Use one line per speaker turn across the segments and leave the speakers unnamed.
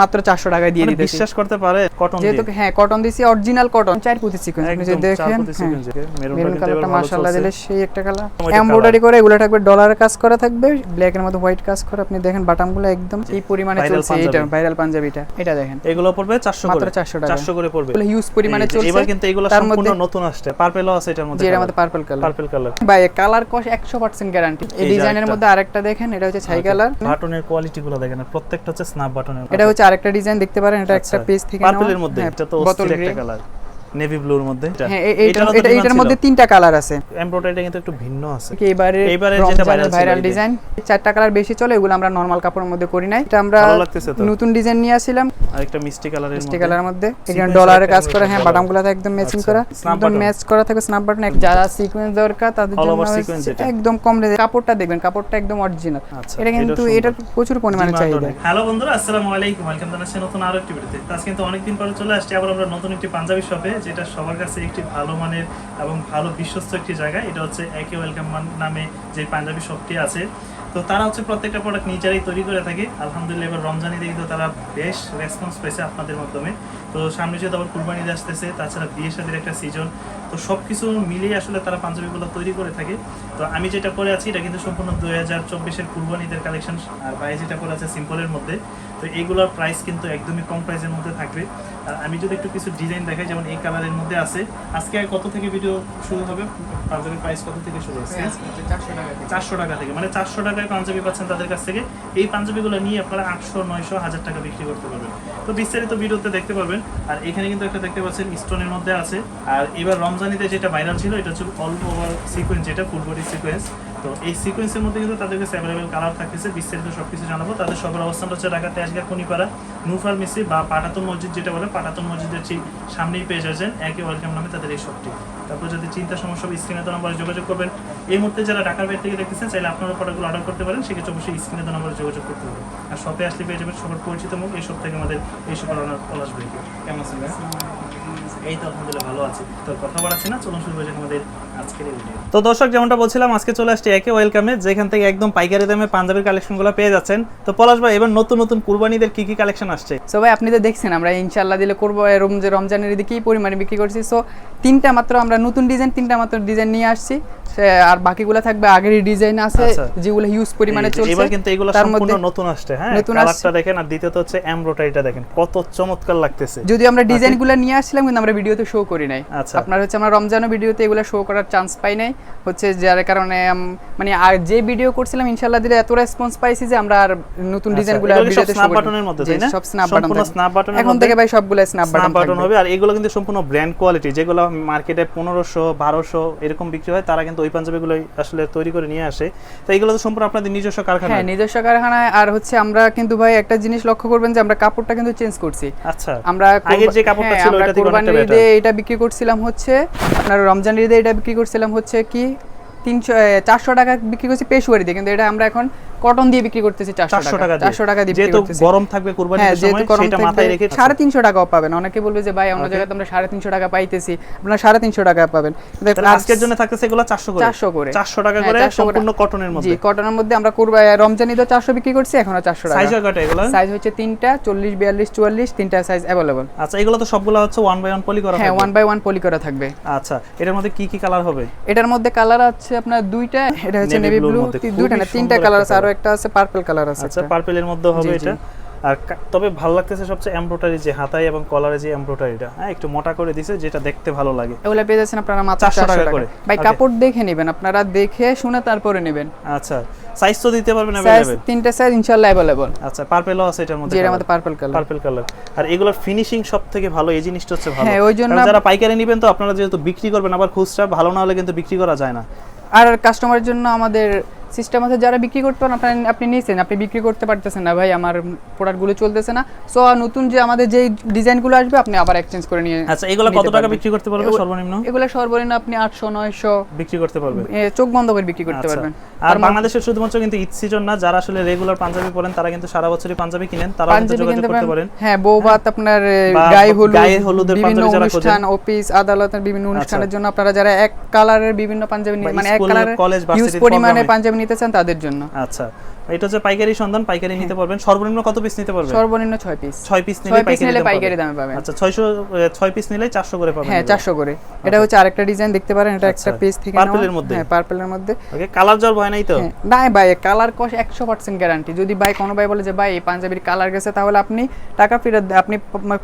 মাত্র চারশো টাকায় দিয়ে
মানে
দিতেছি।
বিশ্বাস করতে পারে কটন
যেহেতু হ্যাঁ কটন দিছি অরিজিনাল কটন চার পুঁতি সিকোয়েন্স আপনি যদি দেখেন
মেরুন
মেরুন কালারটা মাশাআল্লাহ দিলে সেই একটা কালার। এমব্রয়ডারি করে এগুলো থাকবে কাজ করা থাকবে ব্ল্যাক এর মধ্যে হোয়াইট কাজ করা। আপনি দেখেন বাটামগুলো একদম এই পরিমাণে চলছে এটা ভাইরাল পাঞ্জাবিটা। এটা দেখেন।
এগুলো পড়বে 400
মাত্র 400 টাকা
400 করে পড়বে।
এগুলো হিউজ পরিমাণে চলছে
এবার কিন্তু এগুলো সম্পূর্ণ নতুন আসছে। পার্পেলও আছে এটার মধ্যে
এর মধ্যে পার্পল কালার
পার্পল কালার
ভাই কালার কস 100% গ্যারান্টি এই ডিজাইনের। মধ্যে আরেকটা দেখেন এটা হচ্ছে ছাই কালার
বাটনের কোয়ালিটি গুলো দেখেন প্রত্যেকটা হচ্ছে স্ন্যাপ বাটনের
এটা হচ্ছে আরেকটা ডিজাইন দেখতে পারেন এটা একটা পেজ থেকে
পার্পলের
নেওয়া।
আচ্ছা। মধ্যে
হ্যাঁ,
এটা তো অস্থির একটা কালার নেভি ব্লুর মধ্যে। এটা
হ্যাঁ এটা- এটার মধ্যে তিনটা কালার আছে।
এমব্রয়ডারিটা কিন্তু একটু ভিন্ন আছে।
কি এবারে
এইবারে যেটা
ভাইরাল ডিজাইন চারটা কালার বেশি চলে এগুলো আমরা নরমাল কাপড়ের মধ্যে করি নাই। এটা আমরা। নতুন ডিজাইন নিয়ে আসছিলাম।
আর একটা মিষ্টি কালারের
মিষ্টি
মধ্যে।
কালারের মধ্যে। এখানে ডলারের কাজ করা হ্যাঁ
করা।
বাটামগুলোতে একদম ম্যাচিং
আচ্ছা,
করা। একদম ম্যাচ করা থাকে স্ন্যাপ বাটন যারা সিকোয়েন্স দরকার তাদের জন্য। একদম কম রেঞ্জে কাপড়টা দেখবেন কাপড়টা একদম অরিজিনাল
আচ্ছা,
এটা কিন্তু এটা প্রচুর পরিমাণে চাহিদা।
হ্যালো বন্ধুরা আসসালামু আলাইকুম। ওয়েলকাম জানাচ্ছি নতুন আরও একটি ভিডিওতে আজকে কিন্তু অনেকদিন পরে চলে আসছি। আবার আমরা নতুন একটি পাঞ্জাবি শপে যেটা সবার কাছে একটি ভালো মানের এবং ভালো বিশ্বস্ত একটি জায়গা, এটা হচ্ছে একে ওয়েলকাম নামে যে পাঞ্জাবি শপটি আছে। তো তারা হচ্ছে প্রত্যেকটা প্রোডাক্ট নিজেরাই তৈরি করে থাকে। আলহামদুলিল্লাহ, এবার রমজানি দিয়ে কিন্তু তারা বেশ রেসপন্স পেয়েছে আপনাদের মাধ্যমে। তো সামনে যেহেতু আবার কুরবানি আসতেছে, তাছাড়া বিয়ে শাদির একটা সিজন তো সব কিছু মিলিয়ে আসলে তারা পাঞ্জাবিগুলো তৈরি করে থাকে। তো আমি যেটা করে আছি, এটা কিন্তু সম্পূর্ণ দুই হাজার চব্বিশের কুরবানি ঈদের কালেকশন আর ভাই যেটা করে আছে সিম্পলের মধ্যে। তো এইগুলোর প্রাইস কিন্তু একদমই কম প্রাইসের মধ্যে থাকবে। আর আমি যদি একটু কিছু ডিজাইন দেখাই যেমন এই কালারের মধ্যে আছে আজকে কত থেকে ভিডিও শুরু হবে? পাঞ্জাবির প্রাইস কত থেকে শুরু হচ্ছে? চারশো টাকা থেকে। মানে চারশো টাকায় পাঞ্জাবি পাচ্ছেন তাদের কাছ থেকে। এই পাঞ্জাবিগুলো নিয়ে আপনারা আটশো নয়শো হাজার টাকা বিক্রি করতে পারবেন। তো বিস্তারিত ভিডিওতে দেখতে পারবেন। আর এখানে কিন্তু একটা দেখতে পাচ্ছেন স্টোনের মধ্যে আছে। আর এবার রমজানিতে যেটা ভাইরাল ছিল এটা হচ্ছে অল ওভার সিকোয়েন্স যেটা ফুল বডি সিকোয়েন্স তো এই সিকোয়েন্সের মধ্যে কিন্তু তাদের কাছে অ্যাভেলেবেল কালার থাকতেছে, বিস্তারিত সব কিছু জানাব। তাদের সবার অবস্থানটা হচ্ছে ঢাকা তেজগা খনিপাড়া, নূর ফার্মেসি বা পাটাতন মসজিদ যেটা বলে পাটাতন মসজিদের ঠিক সামনেই পেয়ে যাচ্ছেন। একে ওয়েলকাম নামে তাদের এই শপটি। তারপর যদি চিন্তা সমস্যা হবে স্ক্রিনে তো নম্বরে যোগাযোগ করবেন। এই মুহূর্তে যারা ঢাকার বাইরে থেকে দেখতেছেন, চাইলে আপনারা প্রোডাক্টগুলো অর্ডার করতে পারেন। সেক্ষেত্রে অবশ্যই স্ক্রিনে তো নম্বরে যোগাযোগ করতে পারেন আর শপে আসলে পেয়ে যাবেন সবার পরিচিত মুখ। এই সব থেকে আমাদের এই সব অনার কেমন আছেন তো আলহামদুলিল্লাহ ভালো আছি। তো কথা বাড়াচ্ছি না চলুন শুরু করি আমাদের আজকের এই ভিডিও তো। দর্শক যেমনটা বলছিলাম আজকে চলে আসছে একে ওয়েলকামে যেখান থেকে একদম পাইকারি দামে পাঞ্জাবির কালেকশনগুলো পেয়ে যাচ্ছেন। তো পলাশ ভাই এবার নতুন নতুন কুরবানিদের কি কি কালেকশন আসছে?
সো ভাই আপনি তো দেখছেন আমরা ইনশাল্লাহ দিলে করব। রমজে রমজানের ঈদে কি পরিমাণে বিক্রি করছি। সো তিনটা মাত্র আমরা নতুন ডিজাইন তিনটা মাত্র ডিজাইন নিয়ে আসছি। আর বাকিগুলো থাকবে আগের ডিজাইন আছে
আচ্ছা।
যেগুলো হিউজ পরিমাণে চলছে।
এবার কিন্তু এগুলো
তার
সম্পূর্ণ
মধ্যে
নতুন আসছে হ্যাঁ?
নতুন আসছে।
দেখেন আর দ্বিতীয়ত হচ্ছে এমব্রয়ডারিটা দেখেন কত চমৎকার লাগতেছে।
যদি আমরা ডিজাইনগুলো নিয়ে আসছিলাম কিন্তু আমরা ভিডিওতে শো করি নাই।
আচ্ছা।
আপনার হচ্ছে আমরা রমজানও ভিডিওতে এগুলো শো করার চান্স পাই নাই। হচ্ছে যার কারণে মানে আর যে ভিডিও করছিলাম ইনশাআল্লাহ দিলে এত রেসপন্স পাইছি যে আমরা আর নতুন
আচ্ছা,
ডিজাইনগুলো
কি সব
ভিডিওতে শো
এর মধ্যে, তাই না?
সব স্ন্যাপ বাটন
সম্পূর্ণ button এর
এখন থেকে ভাই সবগুলো স্ন্যাপ
স্ন্যাপ
বাটন
বাটন হবে। আর এগুলো কিন্তু সম্পূর্ণ ব্র্যান্ড কোয়ালিটি যেগুলো মার্কেটে পনেরোশো বারোশো এরকম বিক্রি হয় তারা কিন্তু ওই পাঞ্জাবিগুলো আসলে তৈরি করে নিয়ে আসে। তো এগুলো তো সম্পূর্ণ আপনাদের নিজস্ব কারখানা।
হ্যাঁ নিজস্ব কারখানায় আর হচ্ছে আমরা কিন্তু ভাই একটা জিনিস লক্ষ্য করবেন যে আমরা কাপড়টা কিন্তু চেঞ্জ করছি।
আচ্ছা।
আমরা কোরবা-
যে কাপড়টা
হ্যাঁ,
ছিল অনেকটা
কোরবানির ঈদে এটা বিক্রি করছিলাম হচ্ছে আপনার রমজান ঈদে এটা বিক্রি করছিলাম হচ্ছে কি তিনশো চারশো টাকা বিক্রি করছি পেশুয়ারি দিয়ে কিন্তু এটা আমরা এখন কটন দিয়ে বিক্রি করতেছি চারশো
চারশো
টাকা
টাকা দিয়ে।
চারশো টাকা দিয়ে বিক্রি করতেছি।
গরম থাকবে
হ্যাঁ
কুরবানির
যেহেতু
সময় সেটা মাথায় রেখে
সাড়ে তিনশো টাকাও পাবেন। অনেকে বলবে যে ভাই অন্য জায়গায় তো আমরা সাড়ে তিনশো টাকা পাইতেছি। আপনারা সাড়ে তিনশো টাকা পাবেন।
আজকের জন্য থাকতেছে এগুলো চারশো করে।
চারশো করে।
চারশো টাকা
হ্যাঁ,
করে সম্পূর্ণ কটনের
জি
মধ্যে।
কটনের মধ্যে আমরা করব রমজান ঈদও চারশো বিক্রি করছি এখনও চারশো টাকা।
সাইজ হয় কয়টা এগুলো?
সাইজ হচ্ছে তিনটা চল্লিশ বিয়াল্লিশ চুয়াল্লিশ তিনটা সাইজ অ্যাভেলেবল
আচ্ছা এগুলো তো সবগুলো হচ্ছে ওয়ান বাই ওয়ান পলি করা
হ্যাঁ। ওয়ান বাই ওয়ান পলি করা থাকবে।
আচ্ছা এটার মধ্যে কি কি কালার হবে?
এটার মধ্যে কালার আছে আপনার দুইটা এটা হচ্ছে নেভি ব্লু দুইটা না তিনটা কালার আছে আরও একটা আছে পার্পল কালার আছে
আচ্ছা
একটা।
পার্পেলের মধ্যে হবে। এটা। আর তবে ভালো লাগতেছে সবচেয়ে এমব্রয়ডারি যে হাতায় এবং কলারে যে এমব্রয়ডারিটা হ্যাঁ একটু মোটা করে দিছে যেটা দেখতে ভালো লাগে।
এগুলো পেয়ে যাচ্ছেন আপনারা মাত্র
400 টাকা করে।
ভাই কাপড় দেখে নেবেন আপনারা দেখে শুনে তারপরে নেবেন।
আচ্ছা সাইজ তো দিতে পারবেন
সাইজ তিনটা সাইজ ইনশাআল্লাহ অ্যাভেলেবল
আচ্ছা পার্পেলও আছে এটার মধ্যে
এর মধ্যে পার্পল কালার
পার্পল কালার আর এগুলোর ফিনিশিং সব থেকে ভালো এই জিনিসটা হচ্ছে ভালো।
হ্যাঁ, ওই জন্য
যারা পাইকারি নেবেন তো আপনারা যেহেতু বিক্রি করবেন আবার খুচরা ভালো না হলে কিন্তু বিক্রি করা যায় না।
আর কাস্টমারের জন্য আমাদের সিস্টেম আছে যারা বিক্রি করতে পারেন আপনি আপনি নিয়েছেন আপনি বিক্রি করতে পারতেছেন না ভাই আমার প্রোডাক্টগুলো চলতেছে না। সো নতুন যে আমাদের যে ডিজাইনগুলো আসবে আপনি আবার এক্সচেঞ্জ করে নিয়ে
আচ্ছা এগুলো কত টাকা বিক্রি করতে পারবে সর্বনিম্ন?
এগুলো সর্বনিম্ন আপনি আটশো নয়শো
বিক্রি করতে পারবে
চোখ বন্ধ করে বিক্রি করতে
আচ্ছা।
পারবেন।
আর
তার মধ্যে-
বাংলাদেশের শুধুমাত্র কিন্তু ঈদ সিজন না যারা আসলে রেগুলার পাঞ্জাবি পরেন তারা কিন্তু সারা বছরই পাঞ্জাবি কিনেন তারা কিন্তু যোগাযোগ করতে পারেন।
হ্যাঁ বৌভাত আপনার এ,
বা
গায়ে হলুদ
গায়ে হলুদের
বিভিন্ন
পাঞ্জাবি যারা
অনুষ্ঠান অফিস আদালতের বিভিন্ন অনুষ্ঠানের জন্য আপনারা যারা এক কালারের বিভিন্ন পাঞ্জাবি মানে এক কালারের
কলেজ,
ইউজ পরিমাণে পাঞ্জাবি নিতে চান তাদের জন্য।
আচ্ছা। এটা হচ্ছে পাইকারি সন্ধান পাইকারি নিতে পারবেন। সর্বনিম্ন কত পিস নিতে পারবেন?
সর্বনিম্ন ছয় পিস
ছয় পিস নিলে পাইকারি
নিলে পাইকারি দামে পাবেন।
আচ্ছা ছয়শো ছয় পিস নিলে চারশো করে পাবেন
হ্যাঁ চারশো করে। এটা হচ্ছে আরেকটা ডিজাইন দেখতে পারেন এটা একটা
আচ্ছা,
পেজ থেকে
purple
নেওয়া।
এর মধ্যে?
হ্যাঁ পার্পলের মধ্যে।
ওকে কালার জল ভয় নাই তো?
হ্যাঁ, না ভাই কালার কস একশো পার্সেন্ট গ্যারান্টি যদি ভাই কোনো ভাই বলে যে ভাই এই পাঞ্জাবির কালার গেছে তাহলে আপনি টাকা ফেরত আপনি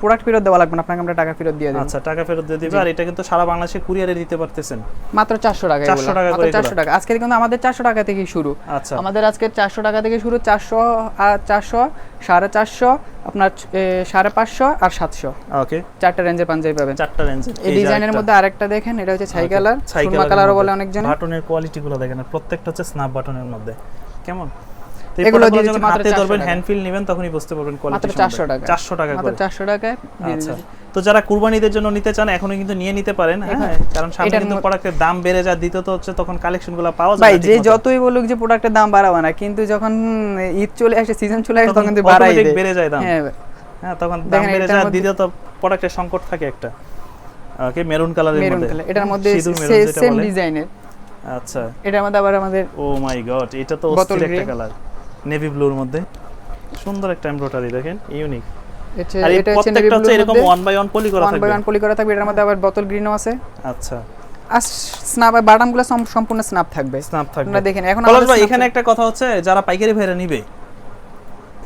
প্রোডাক্ট ফেরত দেওয়া লাগবে না। আপনাকে আমরা টাকা ফেরত দিয়ে দেবো।
আচ্ছা টাকা ফেরত দিয়ে দিবে। আর এটা কিন্তু সারা বাংলাদেশে কুরিয়ারে দিতে পারতেছেন।
মাত্র চারশো টাকা
400 টাকা
মাত্র
করে
চারশো টাকা। আজকে কিন্তু আমাদের চারশো টাকা থেকে শুরু।
আচ্ছা।
আমাদের আজকে চারশো টাকা থেকে শুরু চারশো চারশো সাড়ে চারশো আপনার সাড়ে পাঁচশো আর সাতশো।
ওকে।
চারটা রেঞ্জের পাঞ্জাবি পাবেন।
চারটা রেঞ্জের
এই ডিজাইনের মধ্যে আরেকটা দেখেন এটা হচ্ছে ছাই কালার ছাই কালারও বলে অনেকজন
বাটনের কোয়ালিটি গুলো দেখেন প্রত্যেকটা হচ্ছে স্ন্যাপ বাটনের মধ্যে। কেমন?
এগুলো দিয়ে দিচ্ছি মাত্র 400
ধরবেন। হ্যান্ড ফিল নেবেন তখনই বুঝতে পারবেন কোয়ালিটি
মাত্র চারশো টাকা
400 টাকা করে।
চারশো টাকায়
আচ্ছা। তো যারা কুরবানিদের জন্য নিতে চান এখনও কিন্তু নিয়ে নিতে পারেন হ্যাঁ? কারণ সামনে কিন্তু প্রোডাক্টের দাম বেড়ে যায় দ্বিতীয়ত হচ্ছে তখন কালেকশনগুলো পাওয়া যায়
ভাই যে যতই বলুক যে প্রোডাক্টের দাম বাড়াবে না কিন্তু যখন ঈদ চলে আসে সিজন চলে আসে
তখন
কিন্তু বাড়াই দেয়।
বেড়ে যায় দাম।
হ্যাঁ।
হ্যাঁ তখন দাম বেড়ে যায় দ্বিতীয়ত প্রোডাক্টের সংকট থাকে একটা। ওকে মেরুন কালারের
মেরুন
মধ্যে।
কালার এটার মধ্যে সেম ডিজাইনের
আচ্ছা।
এটার মধ্যে আবার আমাদের
ও মাই গড এটা তো অস্থির একটা কালার নেভি ব্লুর মধ্যে। সুন্দর একটা এমব্রয়ডারি দেখেন ইউনিক আর
এটা হচ্ছে নেভি
প্রত্যেকটা হচ্ছে এরকম
মধ্যে।
ওয়ান বাই ওয়ান পলি করা
ওয়ান বাই
থাকবে।
ওয়ান পলি করা থাকবে। এটার মধ্যে আবার বোতল গ্রিনও আছে।
আচ্ছা।
আর স্ন্যাপ বাটামগুলো সম্পূর্ণ স্ন্যাপ থাকবে।
স্ন্যাপ থাকবে।
আপনারা দেখেন এখন
ভাই এখানে একটা কথা হচ্ছে যারা পাইকারি ভাইরা নিবে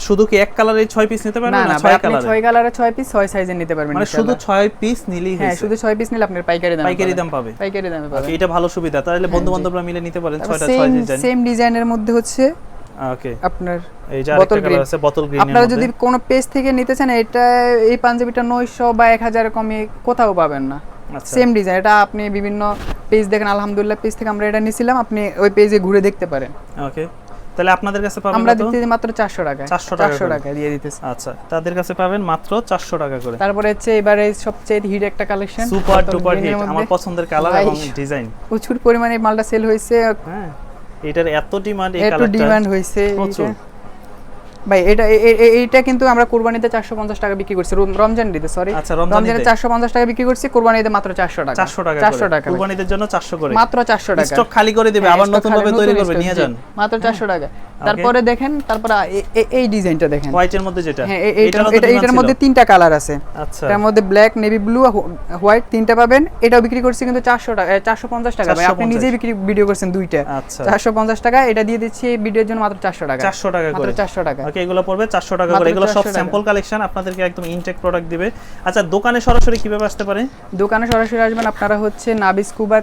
শুধু কি এক কালারের ছয় পিস নিতে পারবে
না
ছয়
আপনি
কালারে
ছয় কালারে ছয় পিস ছয় সাইজে নিতে পারবেন
মানে শুধু
ইনশাআল্লাহ।
ছয় পিস নিলেই
হ্যাঁ শুধু ছয় পিস নিলে আপনার পাইকারি দাম
পাইকারি দাম পাবে।
পাইকারি দামে পাবেন।
Okay, এটা ভালো সুবিধা তাহলে বন্ধু বান্ধবরা মিলে নিতে পারেন ছয়টা ছয়
সেম
ডিজাইন
সেম ডিজাইনের মধ্যে হচ্ছে
ওকে
আপনার
এই যে
Bottle
আরেকটা আছে বোতল গ্রিন
আপনারা যদি কোনো পেজ থেকে নিতে চান এটা এই পাঞ্জাবিটা নয়শো বা এক হাজার কমে কোথাও পাবেন না।
আচ্ছা।
সেম ডিজাইন এটা আপনি বিভিন্ন পেজ দেখেন আলহামদুলিল্লাহ পেজ থেকে আমরা এটা নিয়েছিলাম আপনি ওই পেজে ঘুরে দেখতে পারেন।
ওকে তাহলে আপনাদের কাছে পাবেন
আমরা দিতে মাত্র চারশো টাকা
400 টাকা।
টাকা দিয়ে দিতেছি।
আচ্ছা তাদের কাছে পাবেন মাত্র চারশো টাকা করে।
তারপরে হচ্ছে এবারে সবচেয়ে হিট একটা কালেকশন
সুপার ডুপার হিট আমার পছন্দের কালার এবং ডিজাইন
প্রচুর পরিমাণে মালটা সেল হয়েছে।
হ্যাঁ। এটার এত ডিমান্ড এই কালারটা এত
ডিমান্ড হয়েছে
প্রচুর।
ভাই এটা এইটা কিন্তু আমরা কোরবানিতে চারশো পঞ্চাশ টাকা বিক্রি করছি। রমজান দিতে সরি
আচ্ছা, রমজানে
চারশো পঞ্চাশ টাকা বিক্রি করছি কোরবানিতে মাত্র চারশো টাকা।
চারশো টাকা
চারশো টাকা।
কুরবানিদের জন্য চারশো করে।
মাত্র চারশো টাকা।
স্টক খালি করে দিবে
হ্যাঁ,
আবার নতুন ভাবে তৈরি করবে নিয়ে যান।
মাত্র চারশো টাকা। তারপরে দেখেন তারপরে এই ডিজাইনটা দেখেন।
হোয়াইটের মধ্যে যেটা।
হ্যাঁ এটা- এটার মধ্যে তিনটা কালার আছে।
আচ্ছা।
এটার মধ্যে ব্ল্যাক নেভি ব্লু হোয়াইট তিনটা পাবেন। এটাও বিক্রি করছি কিন্তু চারশো টাকা চারশো পঞ্চাশ টাকা। ভাই আপনি নিজেই বিক্রি ভিডিও করছেন দুইটা।
আচ্ছা।
চারশো পঞ্চাশ টাকা এটা দিয়ে দিচ্ছি এই ভিডিওর জন্য মাত্র চারশো টাকা।
চারশো টাকা
মাত্র চারশো টাকা।
ওকে এগুলো পড়বে চারশো টাকা করে। এগুলো সব স্যাম্পল কালেকশন আপনাদেরকে একদম ইনটেক প্রোডাক্ট দিবে। আচ্ছা দোকানে সরাসরি কীভাবে আসতে পারে?
দোকানে সরাসরি আসবেন আপনারা হচ্ছে নাবিস কুবা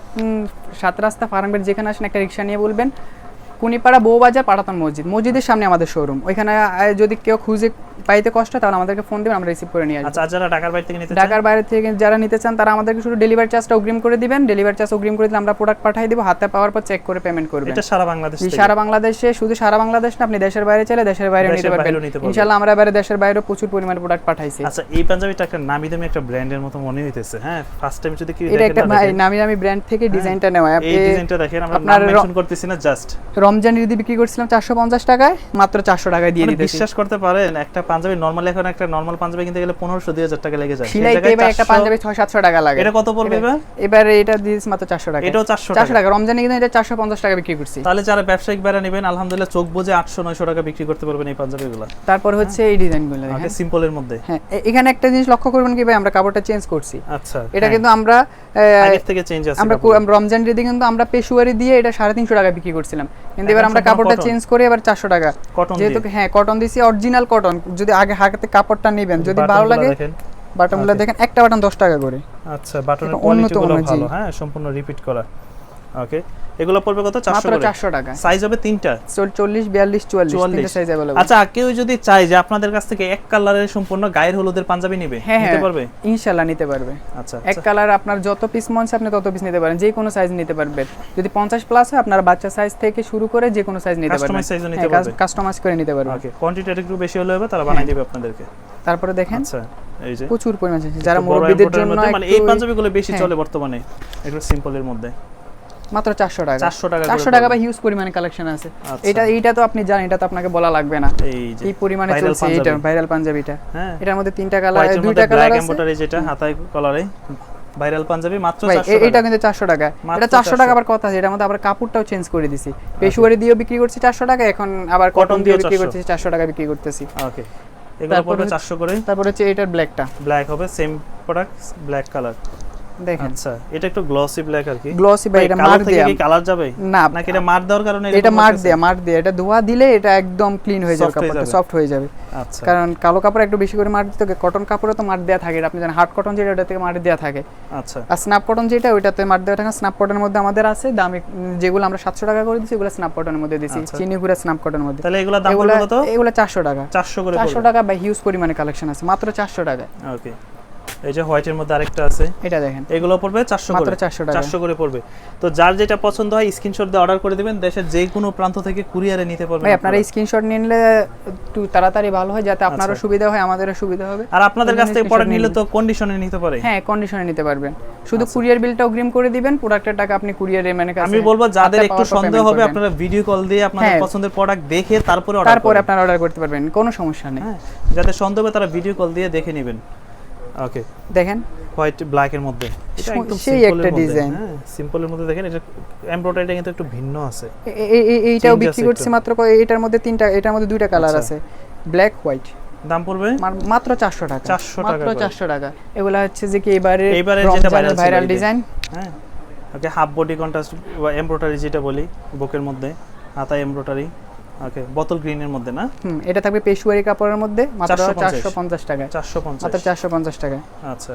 সাত রাস্তা ফার্মগেট যেখানে আসেন একটা রিক্সা নিয়ে বলবেন। কুনিপাড়া বউবাজার পাটাতন মসজিদ। মসজিদের সামনে আমাদের শোরুম ওইখানে যদি কেউ খুঁজে পাইতে কষ্ট তাহলে আমাদেরকে ফোন দেবেন আমরা রিসিভ করে নিয়ে আসব।
আচ্ছা যারা ঢাকার বাইরে থেকে নিতে
ঢাকার বাইরে থেকে যারা নিতে চান তারা আমাদেরকে শুধু ডেলিভারি চার্জটা অগ্রিম করে দিবেন। ডেলিভারি চার্জ অগ্রিম করে দিলে আমরা প্রোডাক্ট পাঠিয়ে দিব হাতে পাওয়ার পর চেক করে পেমেন্ট করবেন।
এটা সারা বাংলাদেশ
সারা বাংলাদেশে শুধু সারা বাংলাদেশ না আপনি দেশের বাইরে চাইলে দেশের বাইরে নিতে পারবেন। ইনশাআল্লাহ আমরা এবারে দেশের বাইরেও প্রচুর পরিমাণে প্রোডাক্ট পাঠাইছি।
আচ্ছা এই পাঞ্জাবিটা একটা নামি দামি একটা ব্র্যান্ডের মতো মনে হইতেছে হ্যাঁ? ফার্স্ট টাইম যদি কি
এটা একটা ভাই নামি দামি ব্র্যান্ড থেকে ডিজাইনটা নেওয়া।
এই ডিজাইনটা দেখেন আমরা মেনশন করতেছি না জাস্ট
রমজান ঈদে বিক্রি করছিলাম চারশো পঞ্চাশ টাকায় মাত্র চারশো টাকায় দিয়ে দিতেছি।
বিশ্বাস করতে পারেন একটা পাঞ্জাবি নরমালি এখন একটা নরমাল পাঞ্জাবি কিনতে গেলে পনেরোশো দুই হাজার টাকা লেগে যায়।
সিলাইতে এবার একটা পাঞ্জাবি ছয় সাতশো টাকা লাগে।
এটা কত পড়বে এবার
এবারে? এটা দিয়েছি মাত্র চারশো টাকা
এটাও চারশো
চারশো
টাকা।
রমজানে কিন্তু এটা চারশো পঞ্চাশ টাকা বিক্রি করছি।
তাহলে যারা ব্যবসায়িক বেড়া নেবেন আলহামদুলিল্লাহ চোখ বুঝে আটশো নয়শো টাকা বিক্রি করতে পারবেন এই পাঞ্জাবিগুলো।
তারপর হচ্ছে এই ডিজাইনগুলো
ওকে
দেখেন
সিম্পলের মধ্যে।
হ্যাঁ এখানে একটা জিনিস লক্ষ্য করবেন কি ভাই আমরা কাপড়টা চেঞ্জ করছি।
আচ্ছা
এটা
হ্যাঁ,
কিন্তু আমরা
থেকে চেঞ্জ আছে
আমরা আমরা রমজান ঈদে কিন্তু আমরা পেশুয়ারি দিয়ে এটা সাড়ে তিনশো টাকা বিক্রি করছিলাম। কিন্তু এবার আমরা কাপড়টা চেঞ্জ করে এবার চারশো টাকা।
কটন
যেহেতু হ্যাঁ কটন দিছি অরিজিনাল কটন যদি আগে হাতে কাপড়টা নেবেন যদি ভালো লাগে বাটনগুলো দেখেন একটা বাটন দশ টাকা করে।
আচ্ছা বাটনের কোয়ালিটি। ভালো হ্যাঁ সম্পূর্ণ রিপিট করা। ওকে এগুলো পড়বে কত? 400
মাত্র
করে।
চারশো টাকা।
সাইজ হবে তিনটা।
চল্লিশ বিয়াল্লিশ চুয়াল্লিশ
চুয়াল্লিশ।
তিনটে সাইজ অ্যাভেলেবল
আচ্ছা কেউ যদি চায় যে আপনাদের কাছ থেকে এক কালারের সম্পূর্ণ গায়ের হলুদের পাঞ্জাবি নেবে
হ্যাঁ
নিতে
হ্যাঁ।
পারবে?
ইনশাল্লাহ নিতে পারবে।
আচ্ছা
এক কালার আপনার যত পিস মন চায় আপনি তত পিস নিতে পারেন যে কোনো সাইজ নিতে পারবেন যদি পঞ্চাশ প্লাস হয় আপনার বাচ্চা সাইজ থেকে শুরু করে যে কোনো সাইজ নিতে পারবেন।
কাস্টমাইজ সাইজও নিতে পারবে।
কাস্টমাইজ করে নিতে পারবেন।
ওকে কোয়ান্টিটি একটু বেশি হলে হবে তারা বানাই দিবে আপনাদেরকে।
তারপরে দেখেন
আচ্ছা এই যে।
প্রচুর পরিমাণ যারা মুরব্বীদের জন্য
মানে এই পাঞ্জাবিগুলো বেশি
হ্যাঁ।
চলে বর্তমানে একটু সিম্পলের মধ্যে।
মাত্র চারশো টাকা।
400 টাকা করে
চারশো টাকা বা হিউজ পরিমাণে কালেকশন আছে।
আচ্ছা।
এটা এইটা তো আপনি জানেন এটা তো আপনাকে বলা লাগবে না।
এই যে
এই পরিমাণে চলছে। এটা ভাইরাল পাঞ্জাবিটা
হ্যাঁ।
এটার মধ্যে তিনটা কালার দুইটা কালার আছে।
এমব্রয়ডারি যেটা হাতায় কলারে ভাইরাল পাঞ্জাবি মাত্র 400
এটা কিন্তু চারশো টাকা। এটা চারশো
400
টাকা আবার কথা আছে এটার মধ্যে আবার কাপড়টাও চেঞ্জ করে দিছি। পেশুয়ারি দিয়েও বিক্রি করছি চারশো টাকা এখন আবার কটন দিয়ে বিক্রি
400
চারশো টাকা বিক্রি করতেছি।
ওকে এগুলো পড়বে
হচ্ছে-
400 করে।
তারপর হচ্ছে এটার ব্ল্যাকটা
ব্ল্যাক হবে সেম প্রোডাক্ট ব্ল্যাক কালার
দেখেন।
আচ্ছা এটা একটু গ্লসি ব্ল্যাক আর কি?
গ্লসি এটা মার দেয়া।
কি কালার যাবে?
না
নাকি এটা মার দেওয়ার কারণে
এটা মার? দেয়া মার দেয়া। এটা ধোয়া দিলে এটা একদম ক্লিন হয়ে যাবে কাপড়টা সফট হয়ে যাবে।
আচ্ছা।
কারণ কালো কাপড় একটু বেশি করে মার দিতে কটন কাপড়ে তো মার দেয়া থাকে আপনি জানেন। হার্ড কটন যেটা ওটা থেকে মার দেয়া থাকে।
আচ্ছা।
আর স্ন্যাপ কটন যেটা ওইটাতে মার দেওয়া থাকে। স্ন্যাপ কটনের মধ্যে আমাদের আছে দামি যেগুলো আমরা সাতশো টাকা করে দিচ্ছি ওগুলো স্ন্যাপ কটনের মধ্যে দিচ্ছি
আচ্ছা।
চিনি গুঁড়া স্ন্যাপ কটনের মধ্যে।
তাহলে এগুলো দাম কত?
এগুলো চারশো টাকা।
400 করে
চারশো
পড়বে।
টাকা বা হিউজ পরিমাণে কালেকশন আছে। মাত্র চারশো টাকা
ওকে এই যে হোয়াইটের মধ্যে আরেকটা আছে।
এটা দেখেন।
এগুলো পড়বে 400
মাত্র
করে।
400 টাকা।
400 করে পড়বে। তো যার যেটা পছন্দ হয় স্ক্রিনশট দিয়ে অর্ডার করে দিবেন। দেশের যে কোনো প্রান্ত থেকে কুরিয়ারে নিতে পারবেন
ভাই আপনারা স্ক্রিনশট নিয়ে নিলে একটু তাড়াতাড়ি ভালো হয় যাতে আপনারও
আচ্ছা।
সুবিধা হয় আমাদেরও সুবিধা হবে।
আর আপনাদের কাছ থেকে প্রোডাক্ট নিলে। তো কন্ডিশনে নিতে পারে।
হ্যাঁ কন্ডিশনে নিতে পারবেন। শুধু
আচ্ছা।
কুরিয়ার বিলটা অগ্রিম করে দিবেন প্রোডাক্টের টাকা আপনি কুরিয়ারে মানে কাছে
আমি বলব যাদের একটু সন্দেহ হবে আপনারা ভিডিও কল দিয়ে আপনাদের
হ্যাঁ।
পছন্দের প্রোডাক্ট দেখে তারপরে অর্ডার
তারপরে আপনারা অর্ডার করতে পারবেন কোনো সমস্যা নেই।
হ্যাঁ যাদের সন্দেহ হবে তারা ভিডিও কল দিয়ে দেখে নেবেন। ওকে
দেখেন।
হোয়াইট ব্ল্যাক এর মধ্যে। এটা একদম
সেই একটা design।
হ্যাঁ সিম্পলের মধ্যে দেখেন এটা এমব্রয়ডারিটা কিন্তু একটু ভিন্ন আছে।
এইটাও বিক্রি করছি মাত্র এটার মধ্যে তিনটা এটার মধ্যে দুইটা কালার
আচ্ছা।
আছে। ব্ল্যাক হোয়াইট
দাম পড়বে?
মাত্র চারশো টাকা।
400 টাকা
মাত্র
করে।
চারশো টাকা। এগুলা হচ্ছে যে কি এবারে
এইবারে যেটা
ভাইরাল ডিজাইন
হ্যাঁ। Okay half body contrast embroidery যেটা বলি বুকের মধ্যে হাতায় এমব্রয়ডারি ওকে বোতল গ্রিনের মধ্যে না?
হুম এটা থাকবে পেশুয়ারি কাপড়ের মধ্যে মাত্র
450
চারশো পঞ্চাশ টাকা
চারশো
মাত্র
পঞ্চাশ
চারশো পঞ্চাশ টাকা
আচ্ছা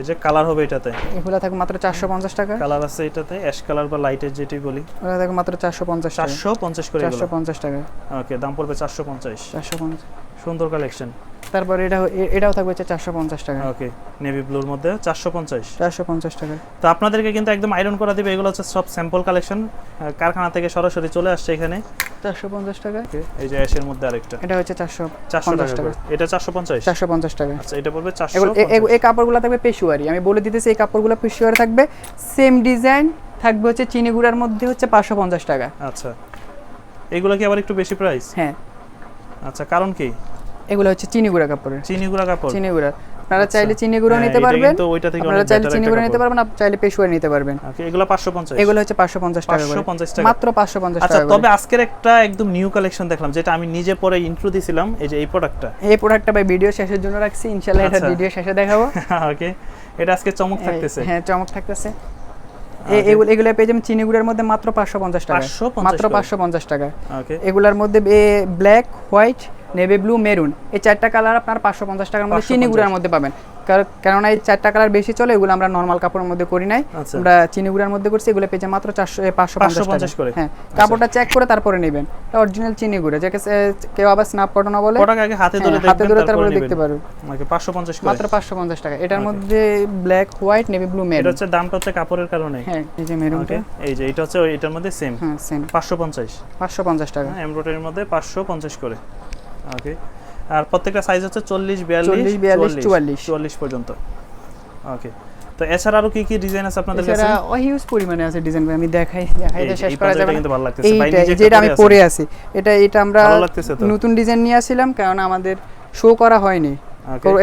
এই যে কালার হবে এটাতে?
এগুলো থাকবে মাত্র চারশো পঞ্চাশ টাকা
কালার আছে এটাতে অ্যাশ কালার বা লাইটের যেটি বলি।
ওগুলো থাকবে মাত্র চারশো পঞ্চাশ টাকা
চারশো পঞ্চাশ করে
চারশো পঞ্চাশ টাকা
ওকে দাম পড়বে চারশো পঞ্চাশ।
চারশো পঞ্চাশ।
সুন্দর কালেকশন
তারপর এটা এটাও থাকবে হচ্ছে চারশো পঞ্চাশ টাকা।
ওকে নেভি ব্লুর মধ্যে চারশো পঞ্চাশ।
চারশো পঞ্চাশ টাকা।
তো আপনাদেরকে কিন্তু একদম আয়রন করা দিবে এগুলো হচ্ছে সব স্যাম্পল কালেকশন কারখানা থেকে সরাসরি চলে আসছে এখানে।
চারশো পঞ্চাশ টাকা।
এই যে অ্যাশের মধ্যে আরেকটা।
এটা হচ্ছে চারশো
চারশো টাকা এটা চারশো পঞ্চাশ।
চারশো পঞ্চাশ টাকা।
আচ্ছা এটা পড়বে চারশো
এই কাপড়গুলো থাকবে পেশুয়ারি। আমি বলে দিতেছি এই কাপড়গুলো পেশুয়ারি থাকবে। সেম ডিজাইন থাকবে হচ্ছে চিনি গুঁড়ার মধ্যে হচ্ছে পাঁচশো পঞ্চাশ টাকা।
আচ্ছা। এগুলো কি আবার একটু বেশি প্রাইস
হ্যাঁ।
আচ্ছা কারণ কি?
এগুলো হচ্ছে চিনি গুঁড়া কাপড়ের।
চিনি গুঁড়া কাপড়?
চিনি গুঁড়া। আপনারা চাইলে
আচ্ছা।
চিনি গুঁড়ো
হ্যাঁ,
নিতে পারবেন।
ওইটা থেকে
আপনারা চাইলে চিনি গুঁড়ো নিতে পারবেন আর চাইলে পেশুয়ারি নিতে পারবেন।
এগুলো পাঁচশো পঞ্চাশ।
এগুলো হচ্ছে পাঁচশো পঞ্চাশ টাকা করে।
550 টাকা।
মাত্র পাঁচশো পঞ্চাশ
আচ্ছা
টাকা
তবে আজকের একটা একদম নিউ কালেকশন দেখলাম যেটা আমি নিজে পরে ইন্ট্রো দিছিলাম এই যে এই প্রোডাক্টটা
এই প্রোডাক্টটা ভাই ভিডিও শেষের জন্য রাখছি ইনশাল্লাহ এটা
আচ্ছা।
ভিডিও শেষে দেখাবো।
ওকে এটা আজকে চমক থাকতেছে।
হ্যাঁ চমক থাকতেছে. এগুলো এগুলো পেয়ে যাবেন চিনি গুঁড়ার মধ্যে মাত্র পাঁচশো পঞ্চাশ টাকা।
550
মাত্র
করে।
পাঁচশো পঞ্চাশ টাকা।
ওকে
এগুলার মধ্যে black white navy blue maroon. এই চারটা কালার আপনার পাঁচশো পঞ্চাশ টাকার মধ্যে চিনি
550
গুঁড়ার মধ্যে পাবেন। কেননা এই চারটা কালার বেশি চলে এগুলো আমরা নর্মাল কাপড়ের মধ্যে করি নাই।
আচ্ছা।
আমরা চিনি গুঁড়ার মধ্যে করছি এগুলো পেয়েছে মাত্র চারশো পাঁচশো পঞ্চাশ
550 করে।
হ্যাঁ। কাপড়টা চেক করে তারপরে নেবেন। অরিজিনাল চিনি গুঁড়া। যাকে কেউ আবার স্ন্যাপ কটনও বলে।
হাতে ধরে
হ্যাঁ, হাতে ধরে
তারপরে
দেখতে পারবেন
550 করে।
মাত্র পাঁচশো পঞ্চাশ টাকা। এটার মধ্যে black white navy blue maroon
হচ্ছে দামটা হচ্ছে কাপড়ের কারণে।
হ্যাঁ এই যে মেরুনটা
এই যে এটা হচ্ছে এটার মধ্যে সেম
হ্যাঁ সেম
550
পাঁচশো পঞ্চাশ টাকা।
হ্যাঁ এমব্রয়ডারির মধ্যে 550 করে। ওকে আর প্রত্যেকটা সাইজ হচ্ছে 40 42
40, 42, 44
44 পর্যন্ত। ওকে তো এছাড়া আরও কি কি ডিজাইন আছে আপনাদের কাছে?
এছাড়া অহিউজ পরিমাণে আছে ডিজাইন আমি দেখাই দেখাই শেষ করা যাবে
কিন্তু ভালো লাগতেছে। ভাই নিজে
যেটা আমি পরে আছি। এটা এটা আমরা। নতুন ডিজাইন নিয়ে আসছিলাম কারণ আমাদের শো করা হয়নি।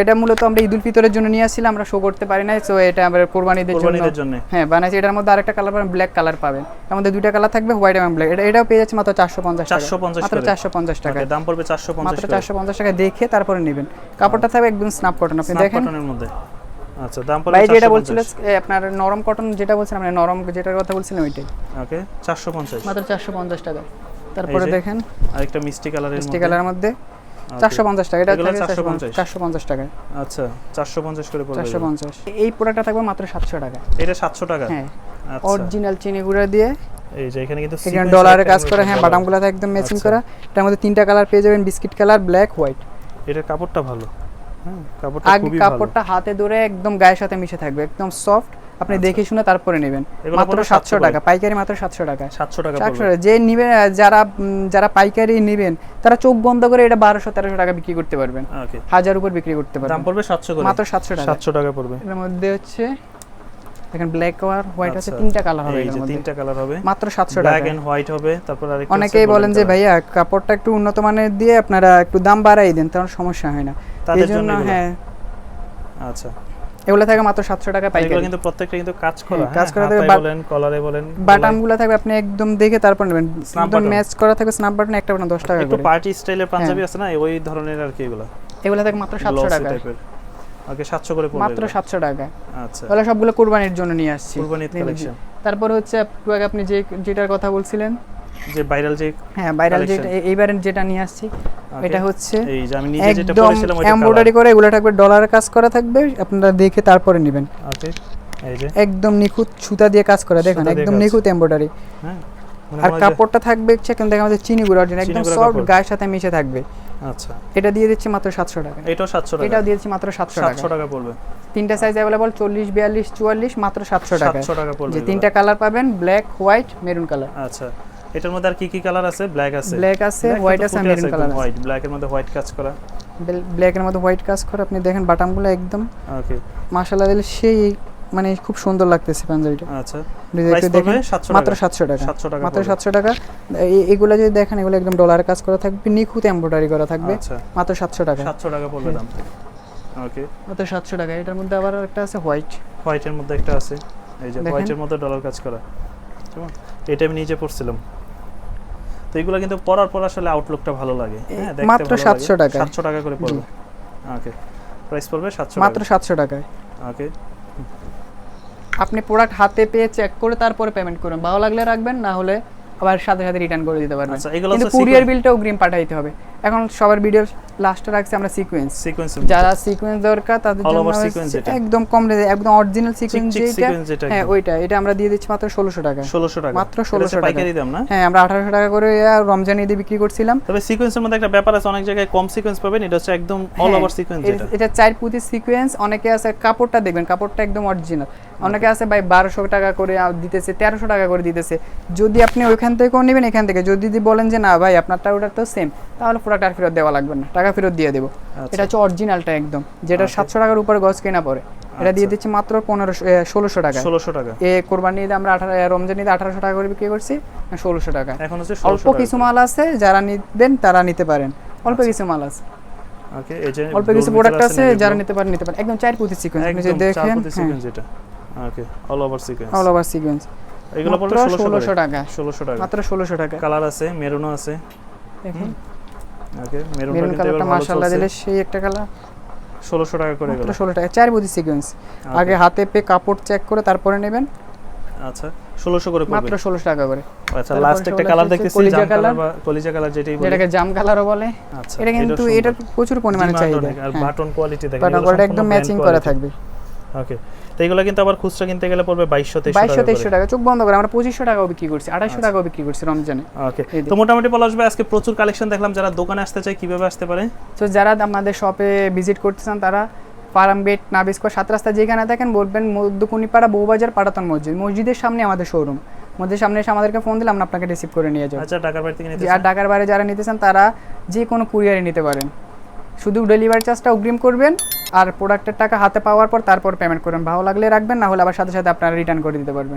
এটা মূলত আমরা ঈদুল ফিতরের জন্য নিয়ে আসছিলাম আমরা শো করতে পারি নাই সো এটা আমরা কোরবানিদের জন্য। হ্যাঁ বানাইছি এটার মধ্যে আরেকটা কালার পাবেন ব্ল্যাক কালার পাবেন। এর মধ্যে দুইটা কালার থাকবে হোয়াইট এবং ব্ল্যাক এটা এটাও পেয়ে যাচ্ছে মাত্র চারশো পঞ্চাশ টাকা।
450
মাত্র
করে।
চারশো পঞ্চাশ টাকা
দাম পড়বে 450
মাত্র
করে
চারশো পঞ্চাশ টাকা দেখে তারপরে নেবেন। কাপড়টা থাকবে একদম স্ন্যাপ কটন আপনি দেখেন।
কটনের মধ্যে। আচ্ছা দাম পড়বে
ভাই যেটা
450
বলছিল এ, আপনার নরম কটন যেটা বলছেন আপনি নরম যেটার কথা বলছিলেন ওইটাই।
ওকে 450
মাত্র চারশো পঞ্চাশ টাকা তারপরে দেখেন।
আরেকটা মিষ্টি কালারের
মিষ্টি
মধ্যে।
কালারের মধ্যে. চারশো পঞ্চাশ টাকা এটা
এগুলো
থাকবে
450
চারশো পঞ্চাশ টাকা।
আচ্ছা 450 করে
চারশো পঞ্চাশ। এই প্রোডাক্টটা থাকবে মাত্র সাতশো টাকা।
এটা 700 টাকা?
হ্যাঁ।
আচ্ছা।
অরিজিনাল চিনি গুঁড়া দিয়ে
এই যে এখানে কিন্তু
এখানে
sequence
কাজ করে হ্যাঁ
dollar।
একদম ম্যাচিং
আচ্ছা।
করা। এটার মধ্যে তিনটা কালার পেয়ে যাবেন বিস্কিট কালার ব্ল্যাক হোয়াইট
এটার কাপড়টা ভালো। হ্যাঁ কাপড়টা ভালো।
কাপড়টা হাতে ধরে একদম গায়ের সাথে মিশে থাকবে একদম সফট আপনি দেখে শুনে তারপরে নেবেন।
আচ্ছা।
মাত্র সাতশো টাকা পাইকারি মাত্র সাতশো টাকা।
700 টাকা পড়বে।
যে নিবে যারা যারা পাইকারি নেবেন তারা চোখ বন্ধ করে এটা বারোশো তেরোশো টাকা বিক্রি করতে পারবেন। হাজার উপর বিক্রি করতে
দাম
পারবেন
পড়বে 700 করে।
মাত্র সাতশো টাকা।
700 টাকা পড়বে।
এর মধ্যে হচ্ছে দেখেন ব্ল্যাক আর হোয়াইট আছে
আচ্ছা।
তিনটা কালার হবে এর মধ্যে।
তিনটা কালার হবে।
মাত্র সাতশো
ব্ল্যাক
টাকা
এন্ড হোয়াইট হবে তারপর আরেকটা
অনেকেই বলেন যে ভাইয়া কাপড়টা একটু উন্নত মানের দিয়ে আপনারা একটু দাম বাড়াই দেন তখন সমস্যা হয় না।
তাদের
জন্য হ্যাঁ।
আচ্ছা।
এগুলো থাকে মাত্র সাতশো টাকা
এগুলো কিন্তু প্রত্যেকটা কিন্তু কাজ করা
কাজ
হ্যাঁ,
করা থাকে,
বলেন কলারে বলেন
বাটামগুলো থাকবে আপনি একদম দেখে তারপর নেবেন। একদম ম্যাচ করা থাকবে স্ন্যাপ বাটন একটা বাটন দশ টাকা
একটু পার্টি স্টাইলের পাঞ্জাবি
হ্যাঁ।
আছে না? ওই ধরনের আর কি এগুলো।
এগুলো থাকে মাত্র সাতশো
গ্লসি
টাকা
টাইপের ওকে 700 করে পড়বে
মাত্র
এগুলো।
সাতশো টাকা
আচ্ছা।
তাহলে সবগুলো কোরবানির জন্য নিয়ে আসছি।
কুরবানি ঈদ
জি, জি।
কালেকশন
তারপর হচ্ছে আগে আপনি যে যেটার কথা বলছিলেন
যে ভাইরাল যে
হ্যাঁ ভাইরাল
Collection।
যেটা এ- যেটা নিয়ে আসছি এটা হচ্ছে
এই যে আমি নিজে যেটা পরেছিলাম ওইটা
এমব্রয়ডারি করে এগুলো থাকবে ডলারের কাজ করা থাকবে আপনারা দেখে তারপরে নেবেন।
ওকে এই যে।
একদম নিখুঁত সুতা দিয়ে কাজ করা দেখেন একদম। নিখুঁত এমব্রয়ডারি
হ্যাঁ
আর
যে-
কাপড়টা থাকবে কিন্তু দেখেন আমাদের চিনি গুঁড়ো অরিজিনাল একদম সফট গায়ের সাথে মিশে থাকবে।
আচ্ছা।
এটা দিয়ে দিচ্ছি মাত্র সাতশো টাকা।
এটাও 700 টাকা।
এটাও দিয়েছি মাত্র সাতশো টাকা।
700 টাকা পড়বে।
তিনটা সাইজ অ্যাভেলেবল চল্লিশ বিয়াল্লিশ চুয়াল্লিশ মাত্র সাতশো টাকা।
700 টাকা পড়বে
যে তিনটা কালার পাবেন ব্ল্যাক হোয়াইট মেরুন কালার
আচ্ছা। এটার মধ্যে আর কি কি কালার আছে? ব্ল্যাক আছে।
ব্ল্যাক আছে হোয়াইট আছে মেরুন কালার আছে
হোয়াইট ব্ল্যাক এর মধ্যে হোয়াইট কাজ করা।
ব্ল্যাকের মধ্যে হোয়াইট কাজ করে আপনি দেখেন বাটামগুলো একদম
ওকে
মাশাআল্লাহ দিলে সেই মানে খুব সুন্দর লাগতেছে পাঞ্জাবিটা।
আচ্ছা।
দেখেন
700
মাত্র
টাকা
সাতশো টাকা।
700 টাকা
মাত্র
পড়বে।
সাতশো টাকা। এ- এগুলো যদি দেখেন এগুলো একদম ডলারের কাজ করা থাকবে নিখুঁত এমব্রয়ডারি করা থাকবে।
আচ্ছা।
মাত্র সাতশো টাকা।
700 টাকা পড়বে দাম। ওকে
মাত্র সাতশো টাকা। এটার মধ্যে আবার একটা আছে হোয়াইট
হোয়াইটের মধ্যে একটা আছে। এই যে। হোয়াইটের মধ্যে ডলার কাজ করা। এটা আমি নিজে পড়ছিলাম তো এগুলো কিন্তু পরার পর আসলে আউটলুকটা ভালো লাগে। হ্যাঁ
মাত্র
ভালো লাগে।
700 টাকা
700 টাকা করে পড়বে। ওকে প্রাইস পড়বে 700
মাত্র সাতশো টাকায়।
ওকে।
আপনি প্রোডাক্ট হাতে পেয়ে চেক করে তারপরে পেমেন্ট করুন। ভালো লাগলে রাখবেন না হলে আবার সাথে সাথে রিটার্ন করে দিতে পারবেন।
আচ্ছা, এগুলো
কিন্তু কুরিয়ার বিলটা অগ্রিম পাঠাইতে হবে। এখন সবার ভিডিও লাস্টে রাখছি আমরা সিকোয়েন্স
সিকোয়েন্স
যারা সিকোয়েন্স দরকার তাদের জন্য একদম কম রেঞ্জে একদম অরিজিনাল সিকোয়েন্স যেটা হ্যাঁ ওইটা এটা আমরা দিয়ে দিচ্ছি মাত্র ষোলোশো টাকা।
1600 টাকা।
মাত্র 1600 টাকা।
পাইকারি দাম না?
হ্যাঁ আমরা আঠারোশো টাকা করে রমজান ঈদে বিক্রি করছিলাম।
তবে সিকোয়েন্সের মধ্যে একটা ব্যাপার আছে অনেক জায়গায় কম সিকোয়েন্স পাবেন এটা হচ্ছে একদম অল ওভার সিকোয়েন্স যেটা।
এটা চার পুঁতি সিকোয়েন্স অনেকে আছে কাপড়টা দেখবেন কাপড়টা একদম অরিজিনাল অনেকে আছে ভাই বারোশো টাকা করে দিতেছে তেরোশো টাকা করে দিতেছে। যদি আপনি ওইখান থেকেও নেবেন এখান থেকে। যদি যদি বলেন যে না ভাই আপনারটা ওটা তো সেম তাহলে প্রোডাক্ট আর ফেরত দেওয়া লাগবে না টাকা ফেরত দিয়ে দেবো।
আচ্ছা।
এটা হচ্ছে অরিজিনালটা একদম যেটা সাতশো টাকার উপরে গজ কেনা পড়ে। এটা দিয়ে
আচ্ছা।
দিচ্ছি মাত্র পনেরোশো ষোলোশো টাকা।
1600 টাকা।
এ কোরবানি ঈদে আমরা আঠারো রমজান ঈদে আঠারোশো টাকা করে বিক্রি করছি ষোলোশো টাকা।
এখন হচ্ছে
অল্প কিছু মাল আছে যারা নিবেন তারা নিতে পারেন। অল্প
আচ্ছা।
কিছু মাল আছে। অল্প কিছু প্রোডাক্ট আছে যারা নিতে পারেন নিতে পারেন। একদম চার পুঁতি সিকোয়েন্স আপনি যদি দেখেন
okay all over sequence
all over sequence
এগুলো পড়বে 1600
ষোলোশো
টাকা
টাকা।
1600 টাকা।
মাত্র ষোলোশো টাকা।
কালার আছে মেরুনও আছে।
দেখুন।
ওকে মেরুন
কালারটা মাশাআল্লাহ দিলে সেই একটা কালার।
1600 টাকা করে গেল।
ষোলো টাকা চার পুঁতি সিকোয়েন্স আগে হাতে পে কাপড় চেক করে তারপরে নেবেন।
আচ্ছা 1600 করে
মাত্র
পড়বে
ষোলোশো টাকা করে।
আচ্ছা লাস্ট একটা কালার দেখতেছি জাম কালার। বা কলিজা কালার যেটাই বলি।
যেটাকে জাম কালারও বলে।
আচ্ছা
এটা কিন্তু। এটার প্রচুর পরিমাণে চাহিদা।
আর
হ্যাঁ।
বাটন কোয়ালিটি দেখেন
বাটন কোয়ালিটি একদম ম্যাচিং করা থাকবে।
ওকে তো এগুলো কিন্তু আবার খুচরা কিনতে গেলে পড়বে 2200 2300
বাইশশো
টাকা
তেইশশো টাকা। চোখ বন্ধ করে আমরা পঁচিশশো টাকাও বিক্রি করছি আঠাশশো টাকাও বিক্রি করছি রমজানে।
ওকে তো মোটামুটি পলাশ ভাই আজকে প্রচুর কালেকশন দেখলাম যারা দোকানে আসতে চায় কীভাবে আসতে পারে?
তো যারা আমাদের শপে ভিজিট করতে চান তারা ফার্ম গেট নাবিস্কোয়ার সাত রাস্তা যেখানে থাকেন বলবেন মধ্যকুনিপাড়া বউবাজার পাটাতন মসজিদ। মসজিদের সামনে আমাদের শোরুম মসজিদের সামনে এসে আমাদেরকে ফোন দিলে আমরা আপনাকে রিসিভ করে নিয়ে যাব।
আচ্ছা ঢাকার বাড়ি থেকে নিতে
আর ঢাকার বাইরে যারা নিতে চান তারা যে কোনো কুরিয়ারে নিতে পারেন। শুধু ডেলিভারি চার্জটা অগ্রিম করবেন আর প্রোডাক্টের টাকা হাতে পাওয়ার পর তারপর পেমেন্ট করবেন ভালো লাগলে রাখবেন, না হলে আবার সাথে সাথে আপনারা রিটার্ন করে দিতে পারবেন।